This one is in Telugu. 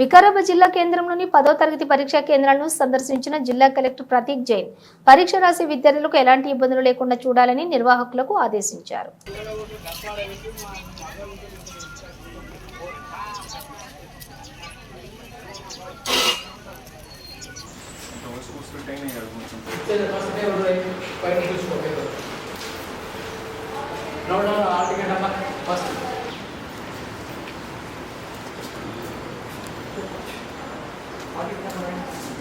వికారాబాద్ జిల్లా కేంద్రంలోని పదో తరగతి పరీక్షా కేంద్రాలను సందర్శించిన జిల్లా కలెక్టర్ ప్రతీక్ జైన్ పరీక్ష రాసే విద్యార్థులకు ఎలాంటి ఇబ్బందులు లేకుండా చూడాలని నిర్వాహకులకు ఆదేశించారు. నో నో ఆల్ టికెట్ అమ్మా I'll give them a ring.